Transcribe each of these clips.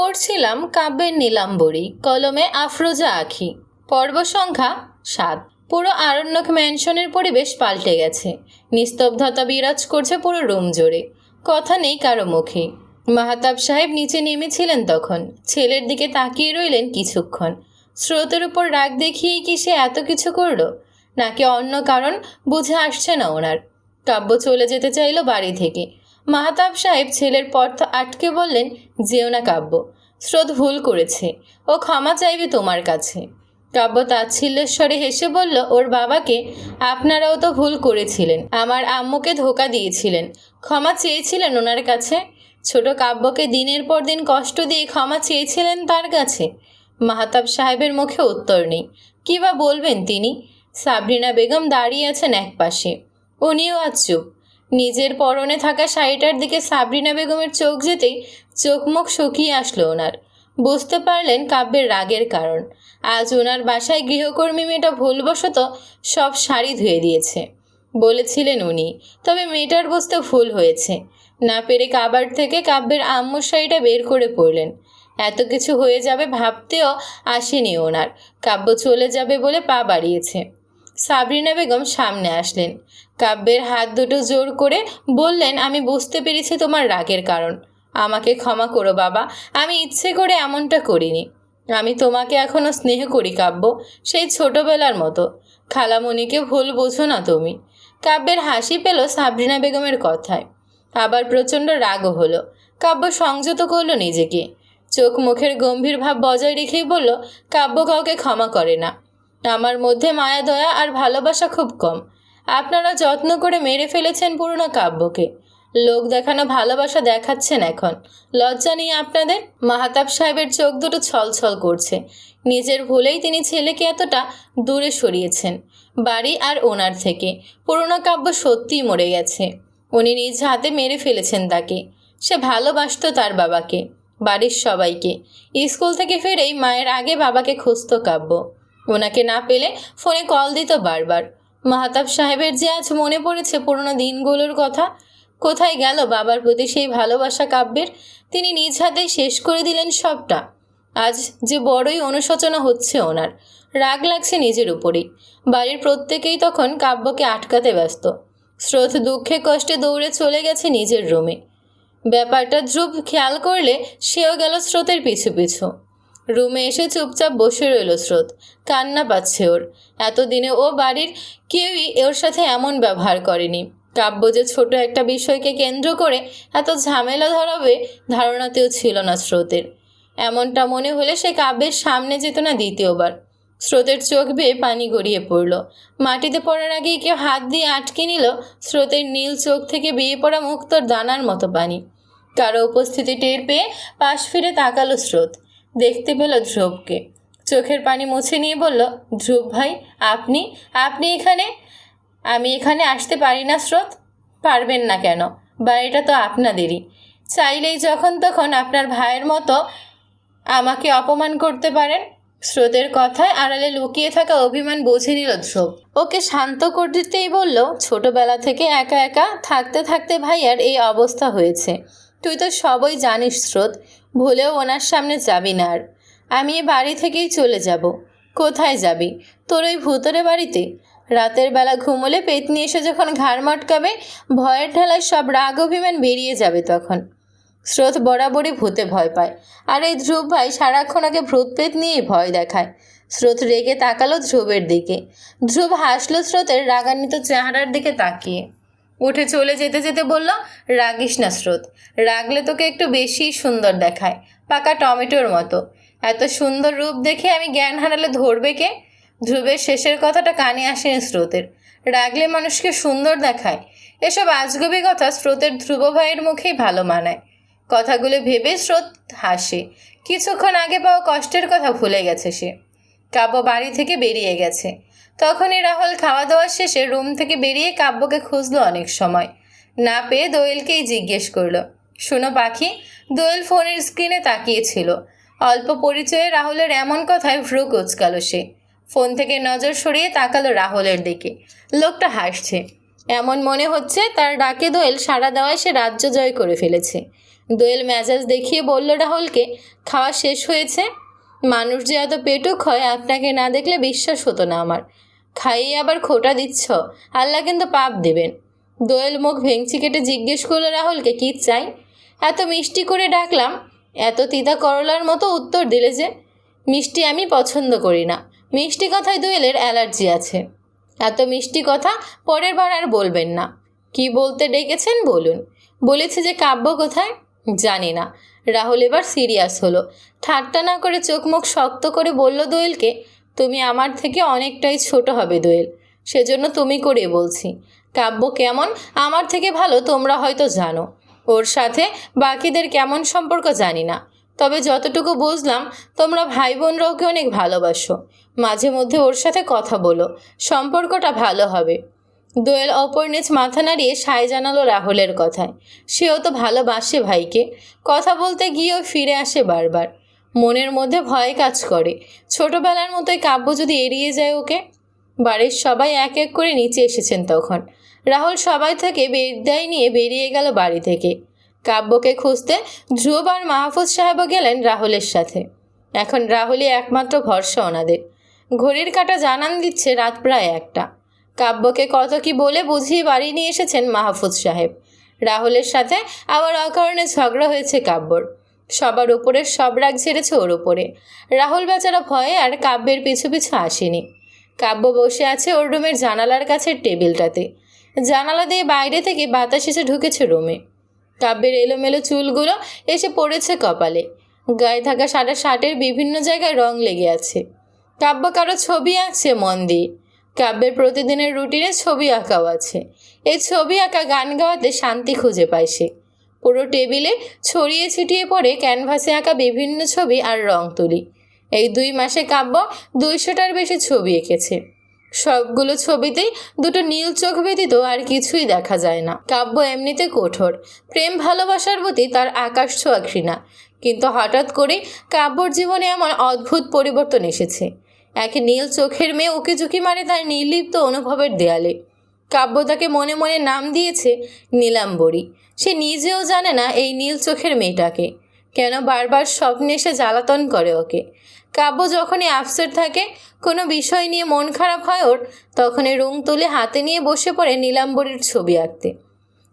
পড়ছিলাম কাব্যের নীলাম্বরী, কলমে আফরোজা আখি। পর্ব সংখ্যা সাত। পুরো আরণ্যক ম্যানশনের পরিবেশ পাল্টে গেছে। নিস্তব্ধতা বিরাজ করছে পুরো রুম জুড়ে। কথা নেই কারও মুখে। মাহাতাব সাহেব নিচে নেমেছিলেন তখন। ছেলের দিকে তাকিয়ে রইলেন কিছুক্ষণ। স্রোতের উপর রাগ দেখিয়েই কি সে এত কিছু করল? নাকি অন্য কারণ বুঝে আসছে না ওনার। কাব্য চলে যেতে চাইল বাড়ি থেকে। মাহাতাব সাহেব ছেলের পথ আটকে বললেন, যেও না কাব্য, স্রোত ভুল করেছে, ও ক্ষমা চাইবে তোমার কাছে। কাব্য তাচ্ছিল্যস্বরে হেসে বলল, ওর বাবাকে আপনারাও তো ভুল করেছিলেন, আমার আম্মুকে ধোকা দিয়েছিলেন, ক্ষমা চেয়েছিলেন ওনার কাছে? ছোট কাব্যকে দিনের পর দিন কষ্ট দিয়ে ক্ষমা চেয়েছিলেন তার কাছে। মাহাতাব সাহেবের মুখে উত্তর নেই, কী বা বলবেন তিনি? সাবরিনা বেগম দাঁড়িয়ে আছেন এক পাশে উনিও আজ চুপ নিজের পরনে থাকা শাড়িটার দিকে সাবরিনা বেগমের চোখ যেতেই চোখ মুখ শুকিয়ে আসলো ওনার। বুঝতে পারলেন কাব্যের রাগের কারণ। আজ ওনার বাসায় গৃহকর্মী মেয়েটা ভুলবশত সব শাড়ি ধুয়ে দিয়েছে। বলেছিলেন উনি, তবে মেয়েটার বুঝতে ভুল হয়েছে। না পেরে কাবার থেকে কাব্যের আম্মুর শাড়িটা বের করে পড়লেন এত কিছু হয়ে যাবে ভাবতেও আসেনি ওনার। কাব্য চলে যাবে বলে পা বাড়িয়েছে। সাবরিনা বেগম সামনে আসলেন। কাব্যের হাত দুটো জোর করে বললেন, আমি বুঝতে পেরেছি তোমার রাগের কারণ। আমাকে ক্ষমা করো বাবা, আমি ইচ্ছে করে এমনটা করিনি। আমি তোমাকে এখনও স্নেহ করি কাব্য, সেই ছোটবেলার মতো। খালামণিকে ভুল বোঝো না তুমি। কাব্যের হাসি পেল সাবরিনা বেগমের কথায়। আবার প্রচণ্ড রাগও হলো। কাব্য সংযত করল নিজেকে। চোখ মুখের গম্ভীর ভাব বজায় রেখেই বলল, কাব্য কাউকে ক্ষমা করে না। আমার মধ্যে মায়া, দয়া আর ভালোবাসা খুব কম। আপনারা যত্ন করে মেরে ফেলেছেন পুরনো কাব্যকে। লোক দেখানো ভালোবাসা দেখাচ্ছেন এখন। লজ্জা নেই আপনাদের? মাহাতাব সাহেবের চোখ দুটো ছলছল করছে। নিজের ভুলেই তিনি ছেলেকে এতটা দূরে সরিয়েছেন, বাড়ি আর ওনার থেকে। পুরনো কাব্য সত্যিই মরে গেছে। উনি নিজ হাতে মেরে ফেলেছেন তাকে। সে ভালোবাসতো তার বাবাকে, বাড়ির সবাইকে। স্কুল থেকে ফেরেই মায়ের আগে বাবাকে খুঁজতো কাব্য। ওনাকে না পেলে ফোনে কল দিত বারবার। মাহাতাব সাহেবের যে আজ মনে পড়েছে পুরনো দিনগুলোর কথা, কোথায় গেল বাবার প্রতি সেই ভালোবাসা কাব্যের, তিনি নিজ হাতেই শেষ করে দিলেন সবটা। আজ যে বড়ই অনুশোচনা হচ্ছে ওনার, রাগ লাগছে নিজের উপরেই। বাড়ির প্রত্যেকেই তখন কাব্যকে আটকাতে ব্যস্ত। স্রোত দুঃখে কষ্টে দৌড়ে চলে গেছে নিজের রুমে। ব্যাপারটা ধ্রুব খেয়াল করলে সেও গেল স্রোতের পিছু পিছু। রুমে এসে চুপচাপ বসে রইল স্রোত। কান্না পাচ্ছে ওর। এতদিনে ও বাড়ির কেউই ওর সাথে এমন ব্যবহার করেনি। কাব্য যে ছোট একটা বিষয়কে কেন্দ্র করে এত ঝামেলা ধরাবে ধারণাতেও ছিল না স্রোতের। এমনটা মনে হলে সে কাব্যের সামনে যেত না দ্বিতীয়বার। স্রোতের চোখ বেয়ে পানি গড়িয়ে পড়ল। মাটিতে পড়ার আগেই কেউ হাত দিয়ে আটকে নিল স্রোতের নীল চোখ থেকে বেয়ে পড়া মুক্তর দানার মতো পানি। কারও উপস্থিতি টের পেয়ে পাশ ফিরে তাকালো স্রোত। দেখতে পেল ধ্রুবকে। চোখের পানি মুছে নিয়ে বলল, ধ্রুব ভাই, আপনি? আপনি এখানে? আমি এখানে আসতে পারি না স্রোত? পারবেন না কেন? বাড়িটা তো আপনাদেরই। চাইলেই যখন তখন আপনার ভাইয়ের মতো আমাকে অপমান করতে পারেন? স্রোতের কথায় আড়ালে লুকিয়ে থাকা অভিমান বুঝে নিল ধ্রুব। ওকে শান্ত করতেই বলল, ছোটবেলা থেকে একা একা থাকতে থাকতে ভাইয়ার এই অবস্থা হয়েছে। তুই তো সবই জানিস স্রোত। ভুলেও ওনার সামনে যাবি না আর। আমি এ বাড়ি থেকেই চলে যাব। কোথায় যাবি? তোর ওই ভূতরে বাড়িতে? রাতের বেলা ঘুমোলে পেতনি এসে যখন ঘাড় মটকাবে, ভয়ের ঠেলায় সব রাগ অভিমান বেরিয়ে যাবে তখন। স্রোত বরাবরই ভূতে ভয় পায়। আর এই ধ্রুব ভাই সারাক্ষণ আগে ভূত পেত নিয়েই ভয় দেখায়। স্রোত রেগে তাকালো ধ্রুবের দিকে। ধ্রুব হাসলো স্রোতের রাগান্বিত চেহারার দিকে তাকিয়ে। উঠে চলে যেতে যেতে বলল, রাগিস না স্রোত। রাগলে তোকে একটু বেশি সুন্দর দেখায়, পাকা টমেটোর মতো। এত সুন্দর রূপ দেখে আমি জ্ঞান হারালে ধরবে কে? ধ্রুবের শেষের কথাটা কানে আসেনি স্রোতের। রাগলে মানুষকে সুন্দর দেখায়। এসব আজগবি কথা স্রোতের ধ্রুব ভাইয়ের মুখেই ভালো মানায়। কথাগুলো ভেবে স্রোত হাসে। কিছুক্ষণ আগে পাওয়া কষ্টের কথা ভুলে গেছে সে। কাব্য বাড়ি থেকে বেরিয়ে গেছে। তখনই রাহুল খাওয়া দাওয়া শেষে রুম থেকে বেরিয়ে কাব্যকে খুঁজলো অনেক সময়। না পেয়ে দোয়েলকেই জিজ্ঞেস করল, শোনো পাখি, দোয়েল ফোনের স্ক্রিনে তাকিয়েছিল। অল্প পরিচয়ে রাহুলের এমন কথায় ভ্রু কুচকাল সে। ফোন থেকে নজর সরিয়ে তাকালো রাহুলের দিকে। লোকটা হাসছে। এমন মনে হচ্ছে তার ডাকে দোয়েল সাড়া দেওয়ায় সে রাজ্য জয় করে ফেলেছে। দোয়েল মেজাজ দেখিয়ে বলল রাহুলকে, খাওয়া শেষ হয়েছে? মানুষ যে এত পেটুক হয় আপনাকে না দেখলে বিশ্বাস হতো না আমার। খাইয়ে আবার খোটা দিচ্ছ? আল্লাহ কিন্তু পাপ দেবেন। দোয়েল মুখ ভেঙচি কেটে জিজ্ঞেস করল রাহুলকে, কী চাই? এত মিষ্টি করে ডাকলাম, এত তিতা করলার মতো উত্তর দিলে যে, মিষ্টি আমি পছন্দ করি না। মিষ্টি কথায় দোয়েলের অ্যালার্জি আছে। এত মিষ্টি কথা পরের বার আর বলবেন না। কি বলতে ডেকেছেন বলুন। বলেছে যে কাব্য কোথায়? জানি না। রাহুল এবার সিরিয়াস হলো। ঠাট্টা না করে চোখ মুখ শক্ত করে বলল দোয়েলকে তুমি আমার থেকে অনেকটাই ছোট হবে দোয়েল। সেজন্য তুমি করে বলছি। কাব্য কেমন? আমার থেকে ভালো, তোমরা হয়তো জানো। ওর সাথে বাকিদের কেমন সম্পর্ক জানি না। তবে যতটুকু বুঝলাম, তোমরা ভাই বোনরা ওকে অনেক ভালোবাসো। মাঝে মধ্যে ওর সাথে কথা বলো, সম্পর্কটা ভালো হবে। দোয়েল অপর নিচ মাথা নাড়িয়ে সায় জানালো রাহুলের কথায়। সেও তো ভালোবাসে ভাইকে। কথা বলতে গিয়েও ফিরে আসে বারবার। মনের মধ্যে ভয় কাজ করে। ছোটবেলার মতোই কাব্য যদি এড়িয়ে যায় ওকে, বাড়ির সবাই এক এক করে নিচে এসেছেন তখন। রাহুল সবাই থেকে বিদায় নিয়ে বেরিয়ে গেল বাড়ি থেকে। কাব্যকে খুঁজতে ধ্রুব আর মাহফুজ সাহেবও গেলেন রাহুলের সাথে। এখন রাহুলই একমাত্র ভরসা ওনাদের। ঘড়ির কাটা জানান দিচ্ছে রাত প্রায় একটা। কাব্যকে কত কি বলে বুঝিয়ে বাড়ি নিয়ে এসেছেন মাহফুজ সাহেব। রাহুলের সাথে আবার অকারণে ঝগড়া হয়েছে কাব্যর। সবার উপরে, সব রাগ ঝেড়েছে ওর ওপরে রাহুল বেচারা ভয়ে আর কাব্যের পিছু পিছু আসেনি। কাব্য বসে আছে ওর রুমের জানালার কাছের টেবিলটাতে। জানালা দিয়ে বাইরে থেকে বাতাস এসে ঢুকেছে রুমে। কাব্যের এলোমেলো চুলগুলো এসে পড়েছে কপালে। গায়ে থাকা সাদা শার্টের বিভিন্ন জায়গায় রং লেগে আছে। কাব্য কারও ছবি আঁকছে মন দিয়ে। কাব্যের প্রতিদিনের রুটিনে ছবি আঁকাও আছে। এই ছবি আঁকা গান গাওয়াতে শান্তি খুঁজে পায় সে। পুরো টেবিলে ছড়িয়ে ছিটিয়ে পড়ে ক্যানভাসে আঁকা বিভিন্ন ছবি আর রং তুলি। এই দুই মাসে কাব্য দুইশোটার বেশি ছবি এঁকেছে। সবগুলো ছবিতেই দুটো নীল চোখ ব্যতীত আর কিছুই দেখা যায় না। কাব্য এমনিতে কঠোর। প্রেম ভালোবাসার প্রতি তার আকাশ ছোঁয়া ঘৃণা কিন্তু হঠাৎ করে কাব্যর জীবনে এমন অদ্ভুত পরিবর্তন এসেছে। এক নীল চোখের মেয়ে উকি ঝুঁকি মারে তার নির্লিপ্ত অনুভবের দেয়ালে। কাব্য তাকে মনে মনে নাম দিয়েছে নীলাম্বরী। সে নিজেও জানে না এই নীল চোখের মেয়েটাকে। কেন বারবার স্বপ্নে এসে জ্বালাতন করে ওকে। কাব্য যখনই আপসেট থাকে, কোনো বিষয় নিয়ে মন খারাপ হয় ওর, তখনই রুম তুলে হাতে নিয়ে বসে পড়ে নীলাম্বরীর ছবি আঁকতে।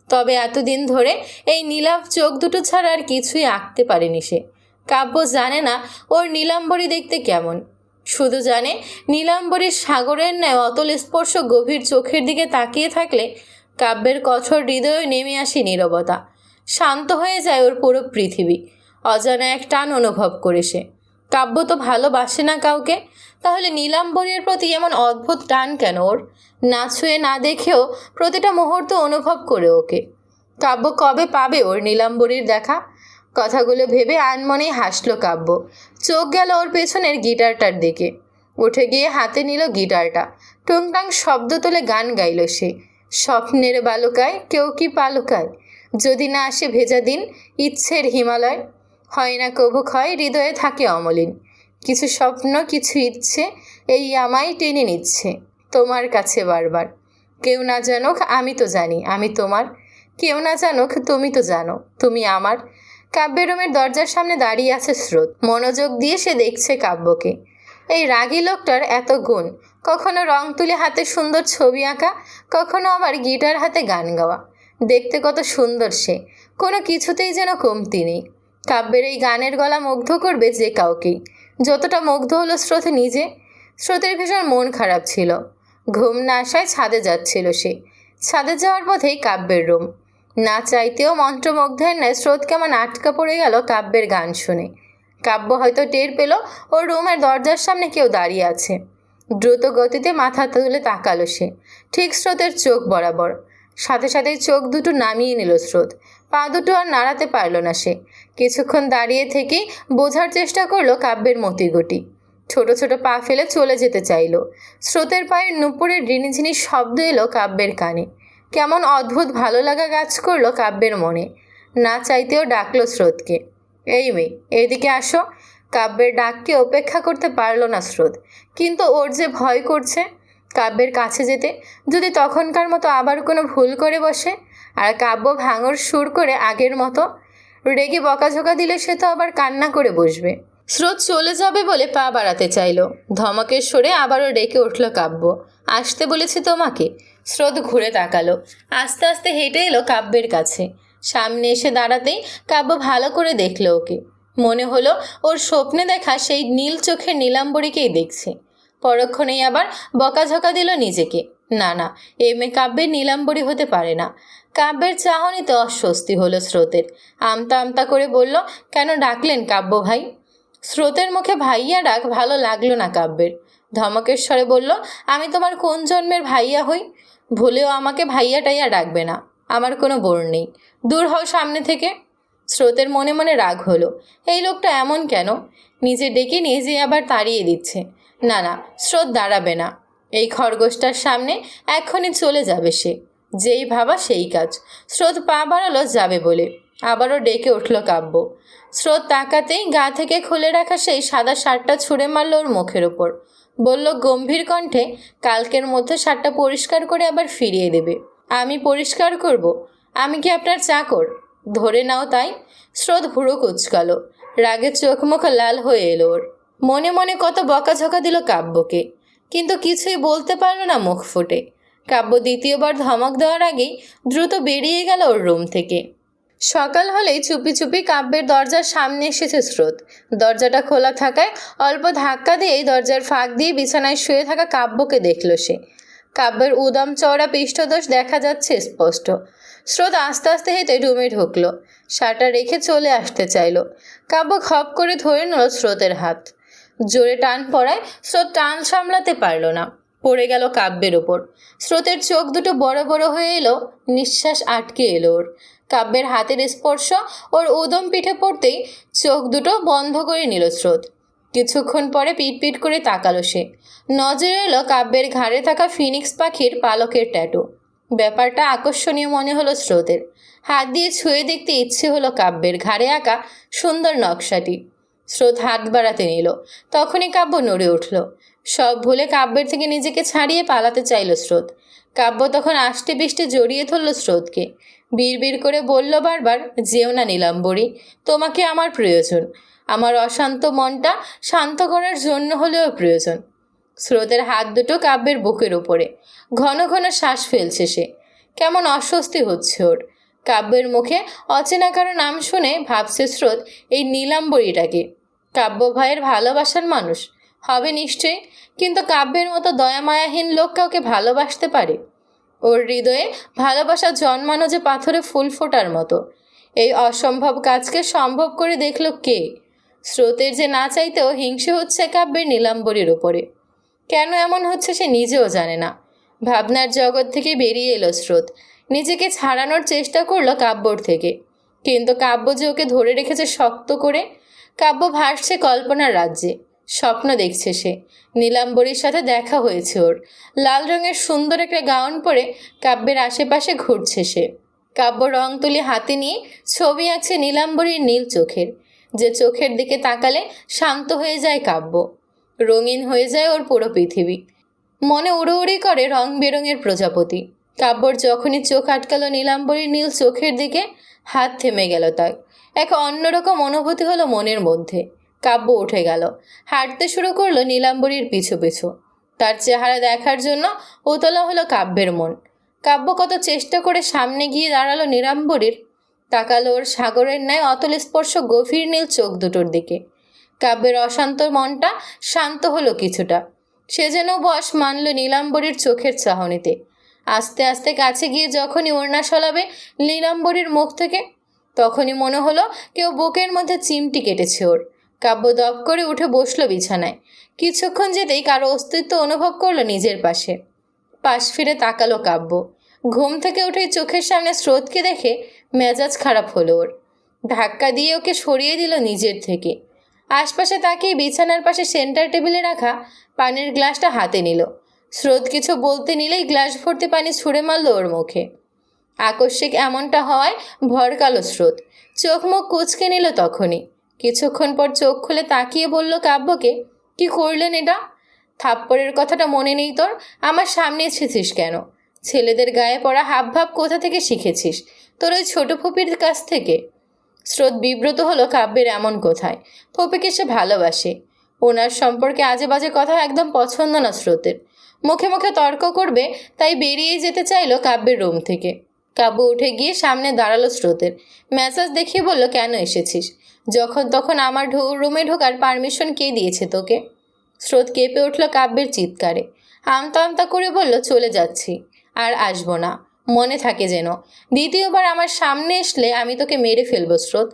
তবে এতদিন ধরে এই নীলাভ চোখ দুটো ছাড়া আর কিছুই আঁকতে পারেনি সে। কাব্য জানে না ওর নীলাম্বরী দেখতে কেমন। শুধু জানে, নীলাম্বরীর সাগরের ন্যায় অতল স্পর্শ গভীর চোখের দিকে তাকিয়ে থাকলে কাব্যের কঠোর হৃদয়ে নেমে আসে নীরবতা। শান্ত হয়ে যায় ওর পুরো পৃথিবী। অজানা এক টান অনুভব করে সে। কাব্য তো ভালোবাসে না কাউকে। তাহলে নীলাম্বরীর প্রতি এমন অদ্ভুত টান কেন ওর? না ছুঁয়ে না দেখেও প্রতিটা মুহূর্ত অনুভব করে ওকে। কাব্য কবে পাবে ওর নীলাম্বরীর দেখা? কথাগুলো ভেবে আনমনেই হাসলো কাব্য। চোখ গেল ওর পেছনের গিটারটার দিকে। উঠে গিয়ে হাতে নিল গিটারটা। টুংটাং শব্দ তুলে গান গাইল সে। স্বপ্নের বালুকায় কেউ কি পালুকায়? যদি না আসে ভেজা দিন, ইচ্ছের হিমালয়। হয় না কভু ক্ষয়, হৃদয়ে থাকে অমলিন। কিছু স্বপ্ন, কিছু ইচ্ছে, এই আমায় টেনে নিচ্ছে। তোমার কাছে বারবার। কেউ না জানুক, আমি তো জানি, আমি তোমার। কেউ না জানুক, তুমি তো জানো, তুমি আমার। কাব্যের রুমের দরজার সামনে দাঁড়িয়ে আছে স্রোত। মনোযোগ দিয়ে সে দেখছে কাব্যকে। এই রাগী লোকটার এত গুণ। কখনো রং তুলে হাতে সুন্দর ছবি আঁকা, কখনো আবার গিটার হাতে গান গাওয়া। দেখতে কত সুন্দর সে। কোনো কিছুতেই যেন কমতি নেই। কাব্যের এই গানের গলা মুগ্ধ করবে যে কাউকেই। যতটা মুগ্ধ হলো স্রোত নিজে, স্রোতের ভীষণ মন খারাপ ছিল। ঘুম না আসায় ছাদে যাচ্ছিল সে। ছাদে যাওয়ার পথেই কাব্যের রুম। না চাইতেও মন্ত্রমুগ্ধের ন্যায় স্রোত কেমন আটকা পড়ে গেল কাব্যের গান শুনে। কাব্য হয়তো টের পেল ওর রুমের দরজার সামনে কেউ দাঁড়িয়ে আছে। দ্রুত গতিতে মাথা তুলে তাকালো সে। ঠিক স্রোতের চোখ বরাবর। সাথে সাথেই চোখ দুটো নামিয়ে নিল স্রোত। পা দুটো আর নাড়াতে পারল না সে। কিছুক্ষণ দাঁড়িয়ে থেকেই বোঝার চেষ্টা করল কাব্যের মতিগতি। ছোট ছোট পা ফেলে চলে যেতে চাইল। স্রোতের পায়ের নুপুরের রিনিঝিনি শব্দ এলো কাব্যের কানে। কেমন অদ্ভুত ভালো লাগা কাজ করল কাব্যের মনে। না চাইতেও ডাকলো স্রোতকে। এই মেয়ে, এদিকে আসো। কাব্যের ডাককে উপেক্ষা করতে পারল না স্রোত। কিন্তু ওর যে ভয় করছে কাব্যের কাছে যেতে, যদি তখনকার মতো আবার কোনো ভুল করে বসে, আর কাব্য ভাঙর সুর করে আগের মতো, রেগে বকাঝকা দিলে সে তো আবার কান্না করে বসবে। স্রোত চলে যাবে বলে পা বাড়াতে চাইলো। ধমকের সরে আবারও ডেকে উঠল কাব্য। আসতে বলেছি তোমাকে। স্রোত ঘুরে তাকালো। আস্তে আস্তে হেঁটে এলো কাব্যের কাছে। সামনে এসে দাঁড়াতেই কাব্য ভালো করে দেখল ওকে। মনে হলো ওর স্বপ্নে দেখা সেই নীল চোখের নীলাম্বরীকেই দেখছে। পরক্ষণেই আবার বকাঝকা দিল নিজেকে। না না এ মেয়ে কাব্যের নীলাম্বরী হতে পারে না। কাব্যের চাহনিতে অস্বস্তি হলো স্রোতের। আমতা আমতা করে বলল, কেন ডাকলেন কাব্য ভাই? স্রোতের মুখে ভাইয়া ডাক ভালো লাগল না কাব্যের। ধমকেশ্বরে বলল, আমি তোমার কোন জন্মের ভাইয়া হই? ভুলেও আমাকে ভাইয়া টাইয়া ডাকবে না। আমার কোনো বোর নেই। দূর হও সামনে থেকে। স্রোতের মনে মনে রাগ হলো। এই লোকটা এমন কেন? নিজে ডেকে নিজে আবার তাড়িয়ে দিচ্ছে। না না, স্রোত দাঁড়াবে না। এই খরগোশটার সামনে এক্ষুনি চলে যাবে সে। যেই ভাবা সেই কাজ। স্রোত পা বাড়ালো যাবে বলে। আবারও ডেকে উঠল কাব্য। স্রোত তাকাতেই গা থেকে খুলে রাখা সেই সাদা শার্টটা ছুঁড়ে মারল ওর মুখের ওপর বলল, গম্ভীর কণ্ঠে, কালকের মধ্যে শার্টটা পরিষ্কার করে আবার ফিরিয়ে দেবে। আমি পরিষ্কার করব। আমি কি আপনার চাকর? ধরে নাও তাই। স্রোত ভুড়ো কুচকালো। রাগে চোখ মুখ লাল হয়ে এলো ওর। মনে মনে কত বকাঝকা দিল কাব্যকে। কিন্তু কিছুই বলতে পারল না মুখ ফুটে। কাব্য দ্বিতীয়বার ধমক দেওয়ার আগেই দ্রুত বেরিয়ে গেল ওর রুম থেকে। সকাল হলেই চুপি চুপি কাব্যের দরজার সামনে এসেছে স্রোত। দরজাটা খোলা থাকায় অল্প ধাক্কা দিয়েই দরজার ফাঁক দিয়ে বিছানায় শুয়ে থাকা কাব্যকে দেখল সে। কাব্যের উদম চওড়া পৃষ্ঠদোষ দেখা যাচ্ছে স্পষ্ট। স্রোত আস্তে আস্তে হেঁটে রুমে ঢুকলো। শাটা রেখে চলে আসতে চাইলো। কাব্য খপ করে ধরে নিল স্রোতের হাত। জোরে টান পড়ায় স্রোত টান সামলাতে পারল না। পড়ে গেল কাব্যের ওপর স্রোতের চোখ দুটো বড় বড় হয়ে এলো, নিঃশ্বাস আটকে এলো ওর। কাব্যের হাতের স্পর্শ ওর উদম পিঠে পড়তেই চোখ দুটো বন্ধ করে নিল স্রোত। কিছুক্ষণ পরে পিটপিট করে তাকালো সে। নজরে এলো কাব্যের ঘাড়ে থাকা ফিনিক্স পাখির পালকের ট্যাটু। ব্যাপারটা আকর্ষণীয় মনে হলো স্রোতের। হাত দিয়ে ছুঁয়ে দেখতে ইচ্ছে হলো কাব্যের ঘাড়ে আঁকা সুন্দর নকশাটি। স্রোত হাত বাড়াতে নিল। তখনই কাব্য নড়ে উঠল। সব ভুলে কাব্যের থেকে নিজেকে ছাড়িয়ে পালাতে চাইল স্রোত। কাব্য তখন আষ্টে পিষ্টে জড়িয়ে ধরল স্রোতকে। বিড়বিড় করে বলল বারবার, যেও না নীলাম্বরী, তোমাকে আমার প্রয়োজন। আমার অশান্ত মনটা শান্ত করার জন্য হলেও প্রয়োজন। স্রোতের হাত দুটো কাব্যের বুকের ওপরে ঘন ঘন শ্বাস ফেলছে সে। কেমন অস্বস্তি হচ্ছে ওর। কাব্যের মুখে অচেনা কারও নাম শুনে ভাবছে স্রোত, এই নীলাম্বরীটাকে। কাব্য ভাইয়ের ভালোবাসার মানুষ। হবে নিশ্চয়ই, কিন্তু কাব্যের মতো দয়ামায়াহীন লোক কাউকে ভালোবাসতে পারে? ওর হৃদয়ে ভালোবাসা জন্মানো যে পাথরে ফুল ফোটার মতো। এই অসম্ভব কাজকে সম্ভব করে দেখল কে? স্রোতের যে না চাইতেও হিংসে হচ্ছে কাব্যের নীলাম্বরীর ওপরে কেন এমন হচ্ছে সে নিজেও জানে না। ভাবনার জগৎ থেকে বেরিয়ে এলো স্রোত। নিজেকে ছাড়ানোর চেষ্টা করল কাব্যর থেকে। কিন্তু কাব্য যে ওকে ধরে রেখেছে শক্ত করে, কাব্য ভাসছে কল্পনার রাজ্যে। স্বপ্ন দেখছে সে। নীলাম্বরীর সাথে দেখা হয়েছে ওর। লাল রঙের সুন্দর একটা গাউন পরে কাব্যের আশেপাশে ঘুরছে সে। কাব্য রং তুলি হাতে নিয়ে ছবি আঁকছে নীলাম্বরীর নীল চোখের। যে চোখের দিকে তাকালে শান্ত হয়ে যায় কাব্য। রঙিন হয়ে যায় ওর পুরো পৃথিবী। মনে উড়ো উড়ি করে রং বেরঙের প্রজাপতি। কাব্যর যখনই চোখ আটকালো নীলাম্বরীর নীল চোখের দিকে, হাত থেমে গেল তার। এক অন্যরকম অনুভূতি হলো মনের মধ্যে। কাব্য উঠে গেল। হাঁটতে শুরু করল নীলাম্বরীর পিছু পিছু। তার চেহারা দেখার জন্য উতলা হলো কাব্যের মন। কাব্য কত চেষ্টা করে সামনে গিয়ে দাঁড়াল নীলাম্বরীর, তাকালো ওর সাগরের ন্যায় অতল স্পর্শ গভীর নীল চোখ দুটোর দিকে। কাব্যের অশান্ত মনটা শান্ত হলো কিছুটা। সে যেন বশ মানল নীলাম্বরীর চোখের চাহনিতে। আস্তে আস্তে কাছে গিয়ে যখনই ওড়না সলাবে নীলাম্বরীর মুখ থেকে, তখনই মনে হলো কেউ বুকের মধ্যে চিমটি কেটেছে ওর। কাব্য দপ করে উঠে বসল বিছানায়। কিছুক্ষণ যেতেই কারও অস্তিত্ব অনুভব করল নিজের পাশে। পাশ ফিরে তাকালো কাব্য। ঘুম থেকে উঠে চোখের সামনে স্রোতকে দেখে মেজাজ খারাপ হলো ওর। ধাক্কা দিয়ে ওকে সরিয়ে দিল নিজের থেকে। আশপাশে তাকিয়ে বিছানার পাশে সেন্টার টেবিলে রাখা পানির গ্লাসটা হাতে নিল। স্রোত কিছু বলতে নিলেই গ্লাস ভর্তি পানি ছুঁড়ে মারল ওর মুখে। আকস্মিক এমনটা হওয়ায় ভরকালো স্রোত। চোখ মুখ কুচকে নিল তখনই। কিছুক্ষণ পর চোখ খুলে তাকিয়ে বলল কাব্যকে, কি করলেন এটা? থাপ্পড়ের কথাটা মনে নেই তোর? আমার সামনে এসেছিস কেন? ছেলেদের গায়ে পড়া হাব ভাব কোথা থেকে শিখেছিস? তোর ওই ছোটো ফুপির কাছ থেকে? স্রোত বিব্রত হলো কাব্যের এমন কোথায়। পপিকে সে ভালোবাসে। ওনার সম্পর্কে আজে বাজে কথা একদম পছন্দ না স্রোতের। মুখে মুখে তর্ক করবে, তাই বেরিয়ে যেতে চাইলো কাব্যের রুম থেকে। কাব্য উঠে গিয়ে সামনে দাঁড়াল স্রোতের। মেসেজ দেখিয়ে বলল, কেন এসেছিস? যখন তখন আমার ঢো, রুমে ঢোকার পারমিশন কে দিয়েছে তোকে? স্রোত কেঁপে উঠল কাব্যের চিৎকারে। আমতা আমতা করে বলল, চলে যাচ্ছি, আর আসব না। মনে থাকে যেন, দ্বিতীয়বার আমার সামনে আসলে আমি তোকে মেরে ফেলব, স্রোত।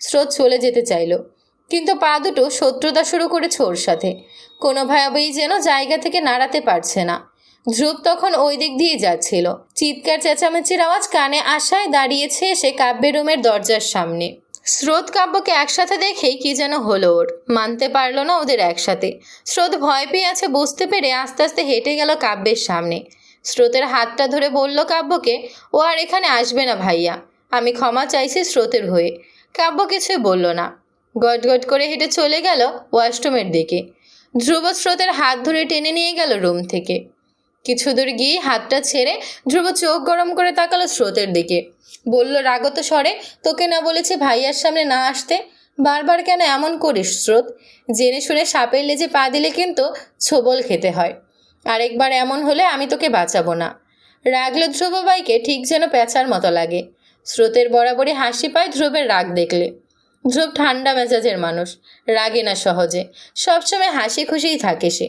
স্রোত চলে যেতে চাইলো, কিন্তু পা দুটো শত্রুতা শুরু করেছে ওর সাথে। কোনোভাবেই যেন জায়গা থেকে নাড়াতে পারছে না। ধ্রুব তখন ওই দিক দিয়ে যাচ্ছিল। চিৎকার, চেঁচামেচির আওয়াজ কানে আশায় দাঁড়িয়েছে এসে কাব্যের রুমের দরজার সামনে। স্রোত কাব্যকে একসাথে দেখেই কি যেন হলো ওর। মানতে পারল না ওদের একসাথে। স্রোত ভয় পেয়ে আছে বুঝতে পেরে আস্তে আস্তে হেঁটে গেল কাব্যের সামনে। স্রোতের হাতটা ধরে বলল কাব্যকে, ও আর এখানে আসবে না ভাইয়া। আমি ক্ষমা চাইছি স্রোতের হয়ে। কাব্য কিছুই বলল না। গট গট করে হেঁটে চলে গেল ওয়াশরুমের দিকে। ধ্রুব স্রোতের হাত ধরে টেনে নিয়ে গেল রুম থেকে। কিছু দূর গিয়ে হাতটা ছেড়ে ধ্রুব চোখ গরম করে তাকালো স্রোতের দিকে। বলল, রাগত স্বরে, তোকে না বলেছি ভাইয়ার সামনে না আসতে? বারবার কেন এমন করিস স্রোত? জেনে শুনে সাপের লেজে পা দিলে কিন্তু ছোবল খেতে হয়। আরেকবার এমন হলে আমি তোকে বাঁচাবো না। রাগলে ধ্রুব বাইকে ঠিক যেন প্যাঁচার মতো লাগে। স্রোতের বরাবরই হাসি পায় ধ্রুবের রাগ দেখলে। ধ্রুব ঠান্ডা মেজাজের মানুষ, রাগে না সহজে। সবসময় হাসি খুশিই থাকে সে।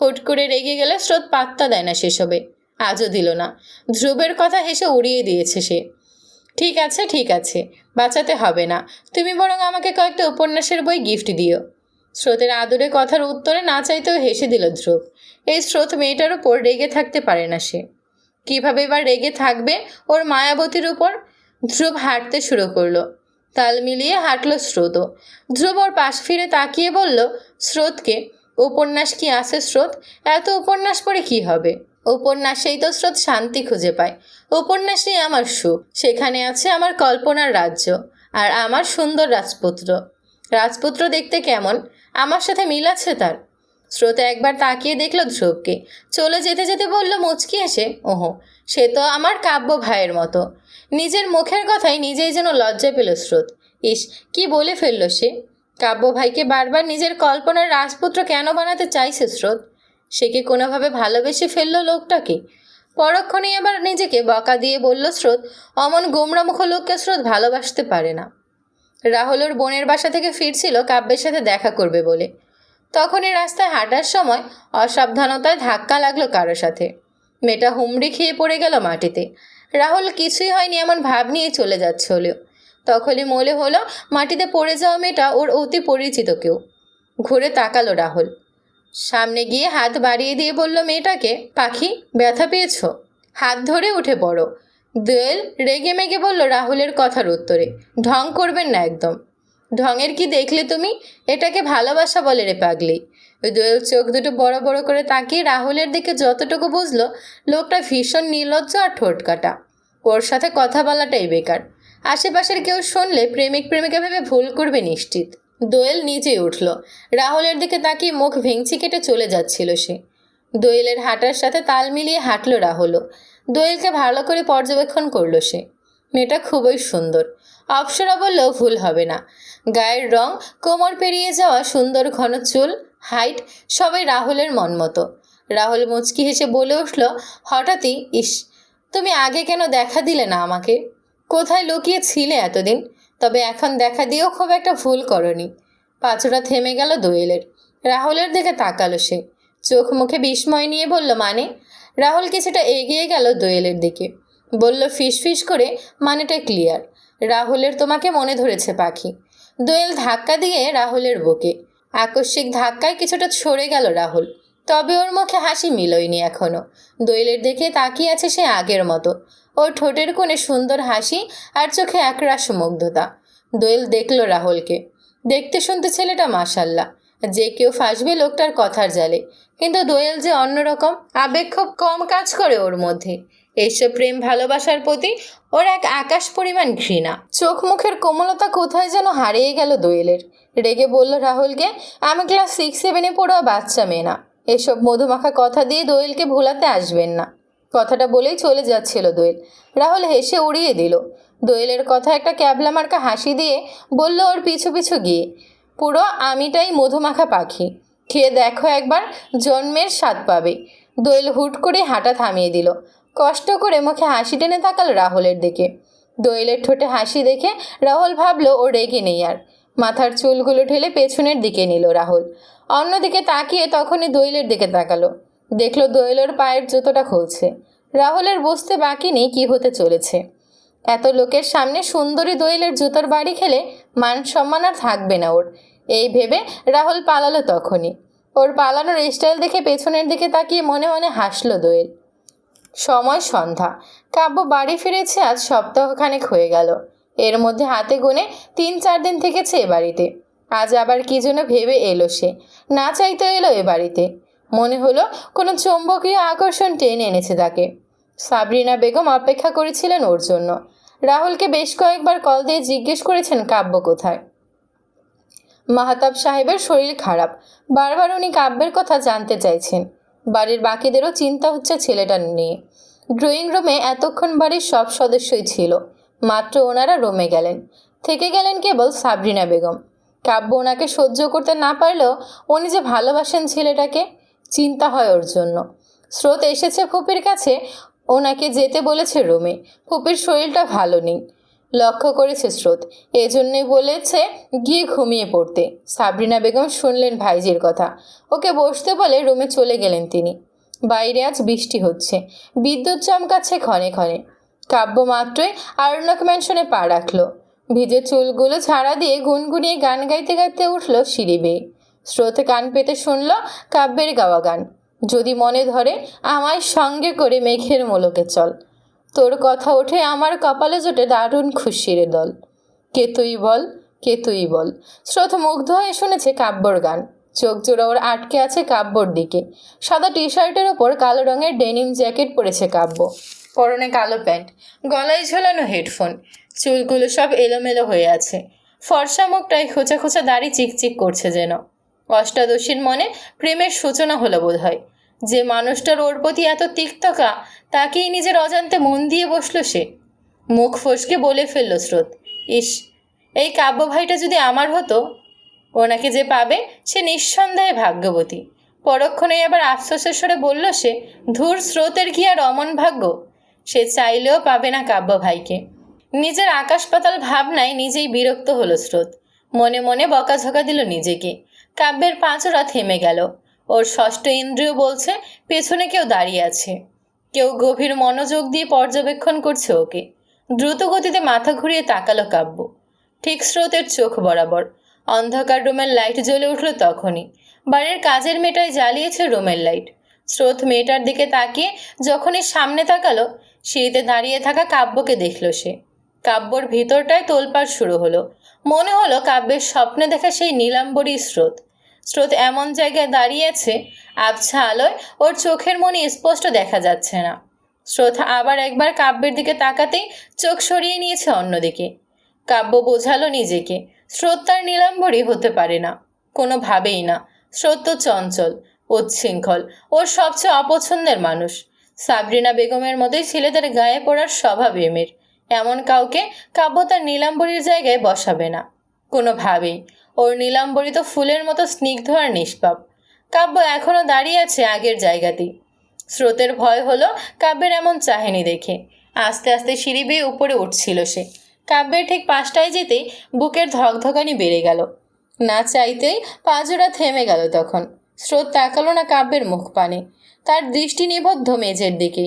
হুট করে রেগে গেলে স্রোত পাত্তা দেয় না সেসবে। আজও দিল না। ধ্রুবের কথা হেসে উড়িয়ে দিয়েছে সে। ঠিক আছে ঠিক আছে, বাঁচাতে হবে না। তুমি বরং আমাকে কয়েকটা উপন্যাসের বই গিফট দিও। স্রোতের আদরে কথার উত্তরে না চাইতেও হেসে দিল ধ্রুব। এই স্রোত মেয়েটার উপর রেগে থাকতে পারে না সে। কীভাবে এবার রেগে থাকবে ওর মায়াবতীর উপর? ধ্রুব হাঁটতে শুরু করল। তাল মিলিয়ে হাঁটল স্রোতও। ধ্রুব ওর পাশ ফিরে তাকিয়ে বলল, স্রোতকে উপন্যাস কি আছে স্রোত? এত উপন্যাস পড়ে কি হবে? উপন্যাসেই তো স্রোত শান্তি খুঁজে পায়। উপন্যাসেই আমার সুখ। সেখানে আছে আমার কল্পনার রাজ্য আর আমার সুন্দর রাজপুত্র। রাজপুত্র দেখতে কেমন? আমার সাথে মিল আছে তার? স্রোতে একবার তাকিয়ে দেখল ধ্রুবকে। চলে যেতে যেতে বলল, মুচকি এসে ওহো, সে তো আমার কাব্য ভাইয়ের মতো। নিজের মুখের কথাই নিজেই যেন লজ্জা পেল স্রোত। ইস, কি বলে ফেলল সে? কাব্য ভাইকে বারবার নিজের কল্পনার রাজপুত্র কেন বানাতে চাইছে স্রোত? সে কি কোনোভাবে ভালোবেসে ফেলল লোকটাকে? পরক্ষণেই আবার নিজেকে বকা দিয়ে বলল স্রোত, অমন গোমরামুখ লোককে স্রোত ভালোবাসতে পারে না। রাহুল ওর বোনের বাসা থেকে ফিরছিল কাব্যের সাথে দেখা করবে বলে। তখনই রাস্তায় হাঁটার সময় অসাবধানতায় ধাক্কা লাগল কারও সাথে। মেয়েটা হুমড়ি খেয়ে পড়ে গেল মাটিতে। রাহুল কিছুই হয়নি এমন ভাব নিয়ে চলে যাচ্ছে হলেও। তখনই মনে হলো, মাটিতে পড়ে যাওয়া মেয়েটা ওর অতি পরিচিত কেউ। ঘুরে তাকালো রাহুল। সামনে গিয়ে হাত বাড়িয়ে দিয়ে বলল, মেয়েটাকে? পাখি? ব্যথা পেয়েছ? হাত ধরে উঠে পড়ো। দোয়েল রেগে মেগে বলল, রাহুলের কথার উত্তরে। ঢং করবেন না একদম। ঢঙের কি দেখলে তুমি? এটাকে ভালোবাসা বলে রে পাগলি। দোয়েল চোখ দুটো বড় বড় করে তাকিয়ে রাহুলের দিকে যতটুকু বুঝলো, লোকটা ভীষণ নির্লজ্জ আর ঠোঁট কাটা। ওর সাথে কথা বলাটাই বেকার। আশেপাশের কেউ শুনলে প্রেমিক প্রেমিকা ভেবে ভুল করবে নিশ্চিত। দোয়েল নিচেই উঠল। রাহুলের দিকে তাকিয়ে মুখ ভেঙচি কেটে চলে যাচ্ছিল সে। দোয়েলের হাঁটার সাথে তাল মিলিয়ে হাঁটল রাহুলও দোয়েলকে ভালো করে পর্যবেক্ষণ করল সে। মেয়েটা খুবই সুন্দর। অপসরা বললেও ভুল হবে না। গায়ের রং, কোমর পেরিয়ে যাওয়া সুন্দর ঘন চুল, হাইট সবাই রাহুলের মন মতো। রাহুল মুচকি হেসে বলে উঠল, হঠাৎই, ইস, তুমি আগে কেন দেখা দিলে না আমাকে? কোথায় লুকিয়ে ছিলে এতদিন? তবে এখন দেখা দিয়েও খুব একটা ভুল করনি। পাঁচুরা থেমে গেল দোয়েলের। রাহুলের দিকে তাকালো সে। চোখ মুখে বিস্ময় নিয়ে বলল মানে? রাহুল কিছুটা এগিয়ে গেল দোয়েলের দিকে। বলল, ফিস ফিস করে মানেটা ক্লিয়ার। রাহুলের তোমাকে মনে ধরেছে পাখি। দোয়েল ধাক্কা দিয়ে রাহুলের বুকে। আকস্মিক ধাক্কায় কিছুটা সরে গেল রাহুল। তবে ওর মুখে হাসি মিলয়নি এখনও। দোয়েলের দিকে তাকিয়ে আছে সে আগের মতো। ওর ঠোঁটের কোণে সুন্দর হাসি আর চোখে একরাশ মুগ্ধতা। দোয়েল দেখল রাহুলকে। দেখতে শুনতে ছেলেটা মাসাল্লাহ যে কেউ ফাঁসবে লোকটার কথার জালে। কিন্তু দোয়েল যে অন্যরকম, আবেগ খুব কম কাজ করে ওর মধ্যে। এইসব প্রেম ভালোবাসার প্রতি ওর এক আকাশ পরিমাণ ঘৃণা। চোখ মুখের কোমলতা কোথায় যেন হারিয়ে গেল দোয়েলের। রেগে বলল রাহুলকে, আমি ক্লাস সিক্স, সেভেনে পড়ুয়া বাচ্চা মেয়ে না। এসব মধুমাখা কথা দিয়ে দোয়েলকে ভোলাতে আসবেন না। কথাটা বলেই চলে যাচ্ছিল দোয়েল। রাহুল হেসে উড়িয়ে দিল। দোয়েলের কথা একটা ক্যাবলা মার্কা হাসি দিয়ে বলল ওর পিছু পিছু গিয়ে, পুরো আমিটাই মধুমাখা পাখি। খেয়ে দেখো একবার, জন্মের স্বাদ পাবে। দোয়েল হুট করে হাঁটা থামিয়ে দিল। কষ্ট করে মুখে হাসি টেনে তাকাল রাহুলের দিকে। দোয়েলের ঠোঁটে হাসি দেখে রাহুল ভাবলো ও রেগে নেই আর। মাথার চুলগুলো ঠেলে পেছনের দিকে নিল রাহুল। অন্যদিকে তাকিয়ে তখনই দোয়েলের দিকে তাকালো। দেখল দোয়েলের পায়ের জুতোটা খুলছে। রাহুলের বুঝতে বাকি নেই কী হতে চলেছে। এত লোকের সামনে সুন্দরী দোয়েলের জুতোর বাড়ি খেলে মান সম্মান আর থাকবে না ওর। এই ভেবে রাহুল পালালো তখনই। ওর পালানোর স্টাইল দেখে পেছনের দিকে তাকিয়ে মনে মনে হাসলো দোয়েল। সময় সন্ধ্যা। কাব্য বাড়ি ফিরেছে আজ সপ্তাহখানেক হয়ে গেল। এর মধ্যে হাতে গুনে তিন চার দিন থেকেছে এ বাড়িতে। আজ আবার কি যেন ভেবে এলো সে। না চাইতে এলো এ বাড়িতে। মনে হলো কোনো চৌম্বকীয় আকর্ষণ টেনে এনেছে তাকে। সাবরিনা বেগম অপেক্ষা করেছিলেন ওর জন্য। রাহুলকে বেশ কয়েকবার কল দিয়ে জিজ্ঞেস করেছেন কাব্য কোথায়। মাহাতাব সাহেবের শরীর খারাপ। বারবার উনি কাব্যের কথা জানতে চাইছেন। বাড়ির বাকিদেরও চিন্তা হচ্ছে ছেলেটা নিয়ে। ড্রয়িং রুমে এতক্ষণ বাড়ির সব সদস্যই ছিল। মাত্র ওনারা রোমে গেলেন। থেকে গেলেন কেবল সাবরিনা বেগম। কাব্য ওনাকে সহ্য করতে না পারলেও উনি যে ভালোবাসেন ছেলেটাকে চিন্তা হয় ওর জন্য। স্রোত এসেছে ফুপির কাছে, ওনাকে যেতে বলেছে রুমে। ফুপির শরীরটা ভালো নেই। লক্ষ্য করেছে স্রোত। এজন্যই বলেছে গিয়ে ঘুমিয়ে পড়তে। সাবরিনা বেগম শুনলেন ভাইজির কথা। ওকে বসতে বলে রুমে চলে গেলেন তিনি। বাইরে আজ বৃষ্টি হচ্ছে। বিদ্যুৎ চমকাচ্ছে ক্ষণে ক্ষণে। কাব্য মাত্রই আরণ্যক ম্যানশনে পা রাখল। ভিজে চুলগুলো ছাড়া দিয়ে গুনগুনিয়ে গান গাইতে গাইতে উঠল সিঁড়ি বেয়ে। স্রোতে কান পেতে শুনল কাব্যের গাওয়া গান। যদি মনে ধরে, আমায় সঙ্গে করে মেঘের মোলকে চল। তোর কথা ওঠে আমার কপালে জোটে দারুণ খুশির দল। কে তুই বল, কে তুই বল? স্রোত মুগ্ধ হয়ে শুনেছে কাব্যর গান। চোখ জোড়া ওর আটকে আছে কাব্যর দিকে। সাদা টি শার্টের ওপর কালো রঙের ডেনিম জ্যাকেট পরেছে কাব্য। পরনে কালো প্যান্ট, গলায় ঝোলানো হেডফোন, চুলগুলো সব এলোমেলো হয়ে আছে। ফর্সা মুখটায় খোঁচা খোঁচা দাড়ি চিকচিক করছে যেন। অষ্টাদশীর মনে প্রেমের সূচনা হলো বোধ হয় যে মানুষটার ওর প্রতি এত তিক্তকা তাকেই নিজের অজান্তে মন দিয়ে বসল সে। মুখ ফসকে বলে ফেলল স্রোত, ইস, এই কাব্য ভাইটা যদি আমার হতো, ওনাকে যে পাবে সে নিঃসন্দেহে ভাগ্যবতী। পরক্ষণেই আবার আফসোসের স্বরে বলল সে, ধূর, স্রোতের কি আর অমন ভাগ্য? সে চাইলেও পাবে না কাব্য ভাইকে নিজের আকাশ পাতাল ভাবনায় নিজেই বিরক্ত হলো স্রোত। মনে মনে বকাঝকা দিল নিজেকে। কাব্যের পাঁচরা থেমে গেল। ওর ষষ্ঠ ইন্দ্রিয় বলছে, পেছনে কেউ দাঁড়িয়ে আছে। কেউ গভীর মনোযোগ দিয়ে পর্যবেক্ষণ করছে ওকে। দ্রুত গতিতে মাথা ঘুরিয়ে তাকালো কাব্য। ঠিক স্রোতের চোখ বরাবর। অন্ধকার রুমের লাইট জ্বলে উঠল তখনই। বাড়ির কাজের মেয়েটাই জ্বালিয়েছে রুমের লাইট। স্রোত মেয়েটার দিকে তাকিয়ে যখনই সামনে তাকালো, সিঁড়িতে দাঁড়িয়ে থাকা কাব্যকে দেখল সে। কাব্যর ভিতরটায় তোলপাড় শুরু হলো। মনে হলো কাব্যের স্বপ্নে দেখা সেই নীলাম্বরী স্রোত। স্রোত এমন জায়গায় দাঁড়িয়েছে, আবছা আলোয় ওর চোখের মনে স্পষ্ট দেখা যাচ্ছে না। স্রোত আবার একবার কাব্যের দিকে তাকাতেই চোখ সরিয়ে নিয়েছে অন্যদিকে। কাব্য বোঝালো নিজেকে, স্রোত তার নীলাম্বরী হতে পারে না, কোনোভাবেই না। স্রোত তো চঞ্চল, উচ্ছৃঙ্খল, ওর সবচেয়ে অপছন্দের মানুষ। সাবরিনা বেগমের মতোই ছেলেদের গায়ে পড়ার স্বভাব এমের। এমন কাউকে কাব্য তার নীলাম্বরীর জায়গায় বসাবে না। কোনোভাবেই। ওর নীলাম্বরিত ফুলের মতো স্নিগ্ধ আর নিষ্পাপ। কাব্য এখনও দাঁড়িয়ে আছে আগের জায়গাতেই স্রোতের ভয় হলো কাব্যের এমন চাহেনি দেখে। আস্তে আস্তে সিঁড়ি বেয়ে উপরে উঠছিল সে। কাব্যের ঠিক পাঁচটায় যেতেই বুকের ধকধকানি বেড়ে গেল। না চাইতেই পাজোড়া থেমে গেল তখন। স্রোত তাকালো না কাব্যের মুখ পানে। তার দৃষ্টি নিবদ্ধ মেঝের দিকে।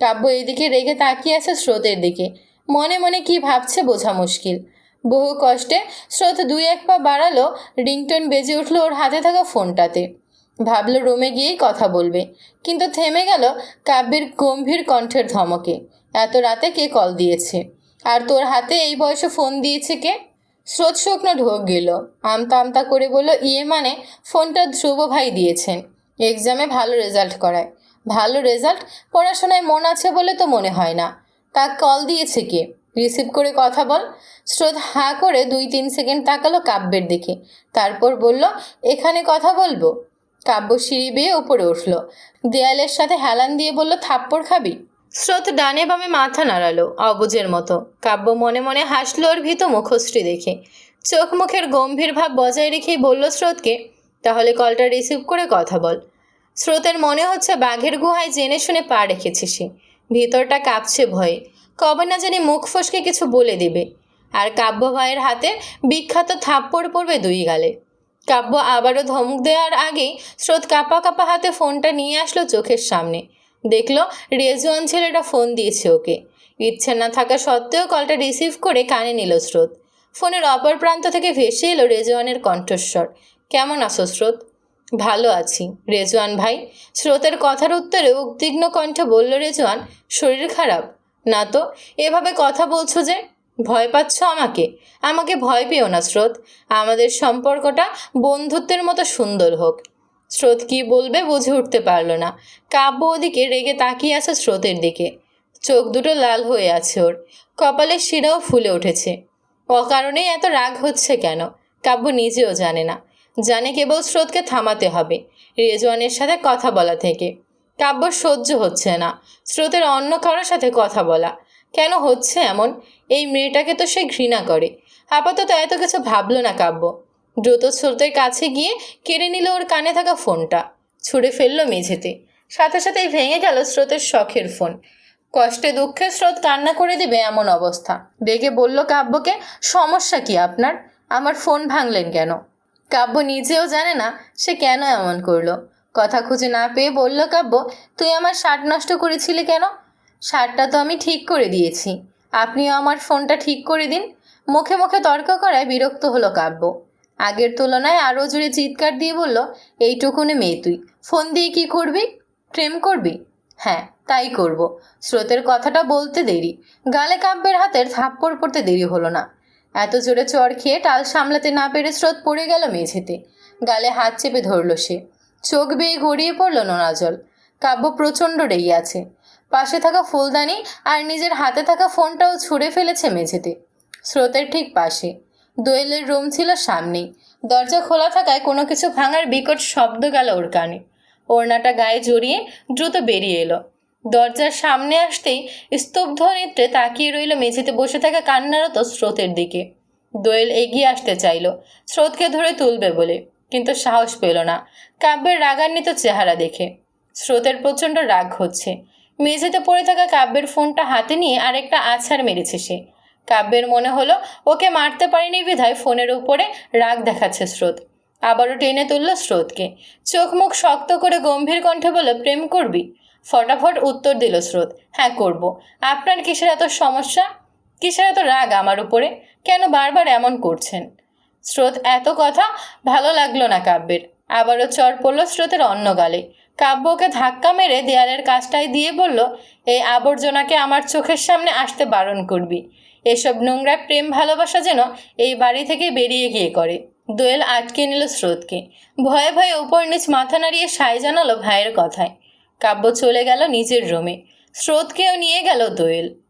কাব্য এদিকে রেগে তাকিয়ে আছে স্রোতের দিকে। মনে মনে কি ভাবছে বোঝা মুশকিল। বহু কষ্টে স্রোত দুই এক পা বাড়ালো, রিংটন বেজে উঠল ওর হাতে থাকা ফোনটাতে। ভাবলো রুমে গিয়েই কথা বলবে, কিন্তু থেমে গেল কাব্যের গম্ভীর কণ্ঠের ধমকে। এত রাতে কে কল দিয়েছে? আর তোর হাতে এই বয়সে ফোন দিয়েছে কে? স্রোত শুকনো ঢোক গেল, আমতা আমতা করে বলল ইয়ে মানে ফোনটা ধ্রুব ভাই দিয়েছেন। এক্সামে ভালো রেজাল্ট করায়। ভালো রেজাল্ট? পড়াশোনায় মন আছে বলে তো মনে হয় না। তা কল দিয়েছে কে? রিসিভ করে কথা বল। স্রোত হাঁ করে দুই তিন সেকেন্ড তাকালো কাব্যের দিকে। তারপর বলল, এখানে কথা বলব? কাব্য সিঁড়ি বেয়ে উপরে উঠল। দেয়ালের সাথে হেলান দিয়ে বলল, থাপ্পড় খাবি? স্রোত ডানে বামে মাথা নাড়ালো অবুজের মতো। কাব্য মনে মনে হাসলো ওর ভীত মুখশ্রী দেখে। চোখ মুখের গম্ভীর ভাব বজায় রেখেই বলল স্রোতকে তাহলে কলটা রিসিভ করে কথা বল। স্রোতের মনে হচ্ছে বাঘের গুহায় জেনে শুনে পা রেখেছে সে। ভিতরটা কাঁপছে ভয়ে। কবে না জানি মুখ ফসকে কিছু বলে দেবে। আর কাব্য ভাইয়ের হাতে বিখ্যাত থাপ্পড় পড়বে দুই গালে। কাব্য আবারও ধমক দেওয়ার আগেই স্রোত কাপা কাপা হাতে ফোনটা নিয়ে আসলো চোখের সামনে। দেখল রেজওয়ান ছেলেটা ফোন দিয়েছে ওকে। ইচ্ছে না থাকা সত্ত্বেও কলটা রিসিভ করে কানে নিল স্রোত। ফোনের অপর প্রান্ত থেকে ভেসে এলো রেজওয়ানের কণ্ঠস্বর। কেমন আছো স্রোত? ভালো আছি, রেজওয়ান ভাই। স্রোতের কথার উত্তরে উদ্বিগ্ন কণ্ঠে বলল রেজওয়ান, শরীর খারাপ? না তো, এভাবে কথা বলছো যে ভয় পাচ্ছ আমাকে? আমাকে ভয় পেও না, স্রোত। আমাদের সম্পর্কটা বন্ধুত্বের মতো সুন্দর হোক। স্রোত কি বলবে বুঝে উঠতে পারল না। কাব্য ওদিকে রেগে তাকিয়ে আছে স্রোতের দিকে। চোখ দুটো লাল হয়ে আছে ওর। কপালের শিরাও ফুলে উঠেছে। অকারণেই এত রাগ হচ্ছে কেন? কাব্য নিজেও জানে না। জানে কেবল স্রোতকে থামাতে হবে। রেজওয়ানের সাথে কথা বলা থেকে। কাব্য সহ্য হচ্ছে না। স্রোতের অন্য কারোর সাথে কথা বলা। কেন হচ্ছে এমন? এই মেয়েটাকে তো সে ঘৃণা করে। আপাতত এত কিছু ভাবলো না কাব্য। দ্রুত স্রোতের কাছে গিয়ে কেড়ে নিল ওর কানে থাকা ফোনটা। ছুঁড়ে ফেলল মেঝেতে। সাথে সাথেই ভেঙে গেল স্রোতের শখের ফোন। কষ্টে দুঃখে স্রোত কান্না করে দিবে এমন অবস্থা। ডেকে বলল, কাব্যকে, সমস্যা কি আপনার? আমার ফোন ভাঙলেন কেন? কাব্য নিজেও জানে না সে কেন এমন করল। কথা খুঁজে না পেয়ে বলল, কাব্য, তুই আমার শার্ট নষ্ট করেছিলি কেন? শার্টটা তো আমি ঠিক করে দিয়েছি। আপনিও আমার ফোনটা ঠিক করে দিন। মুখে মুখে তর্ক করায় বিরক্ত হলো কাব্য। আগের তুলনায় আরও জোরে চিৎকার দিয়ে বলল, এইটুকুনে মেয়ে তুই। ফোন দিয়ে কি করবি? প্রেম করবি? হ্যাঁ তাই করব। স্রোতের কথাটা বলতে দেরি। গালে কাব্যের হাতের থাপ্পড় পড়তে দেরি হলো না। এত জোরে চর খেয়ে টাল সামলাতে না পেরে স্রোত পড়ে গেল মেঝেতে। গালে হাত চেপে ধরল সে। চোখ বেয়ে গড়িয়ে পড়ল নোনা জল। কাব্য প্রচণ্ড রেগে আছে। পাশে থাকা ফুলদানি আর নিজের হাতে থাকা ফোনটাও ছুঁড়ে ফেলেছে মেঝেতে। স্রোতের ঠিক পাশে। দোয়েলের রুম ছিল সামনেই। দরজা খোলা থাকায় কোনো কিছু ভাঙার বিকট শব্দ গেল ওর কানে। ওড়নাটা গায়ে জড়িয়ে দ্রুত বেরিয়ে এলো। দরজার সামনে আসতেই স্তব্ধ নেত্রে তাকিয়ে রইল মেঝেতে বসে থাকা কান্নারত স্রোতের দিকে। দোয়েল এগিয়ে আসতে চাইল। স্রোতকে ধরে তুলবে বলে। কিন্তু সাহস পেল না। কাব্যের রাগান্বিত চেহারা দেখে। স্রোতের প্রচণ্ড রাগ হচ্ছে। মেঝেতে পড়ে থাকা কাব্যের ফোনটা হাতে নিয়ে আরেকটা আছাড় মেরেছে সে। কাব্যের মনে হলো, ওকে মারতে পারেনি বিধায় ফোনের উপরে রাগ দেখাচ্ছে স্রোত। আবারও টেনে তুলল স্রোতকে। চোখ মুখ শক্ত করে গম্ভীর কণ্ঠে বলে প্রেম করবি? ফটাফট উত্তর দিল স্রোত হ্যাঁ করব। আপনার কিসের এত সমস্যা? কিসের এত রাগ আমার উপরে? কেন বারবার এমন করছেন? স্রোত এত কথা, ভালো লাগল না কাব্যের। আবারও চর পড়ল স্রোতের অন্য গালে। কাব্যকে ধাক্কা মেরে দেয়ালের কাজটায় দিয়ে বলল, এই আবর্জনাকে আমার চোখের সামনে আসতে বারণ করবি। এসব নোংরা প্রেম ভালোবাসা যেন এই বাড়ি থেকে বেরিয়ে গিয়ে করে। দোয়েল আটকে নিল স্রোতকে। ভয়ে ভয়ে উপর নিচ মাথা নাড়িয়ে সায় জানালো ভাইয়ের কথায়। কাব্য চলে গেল নিজের রুমে। স্রোতকেও নিয়ে গেল দোয়েল।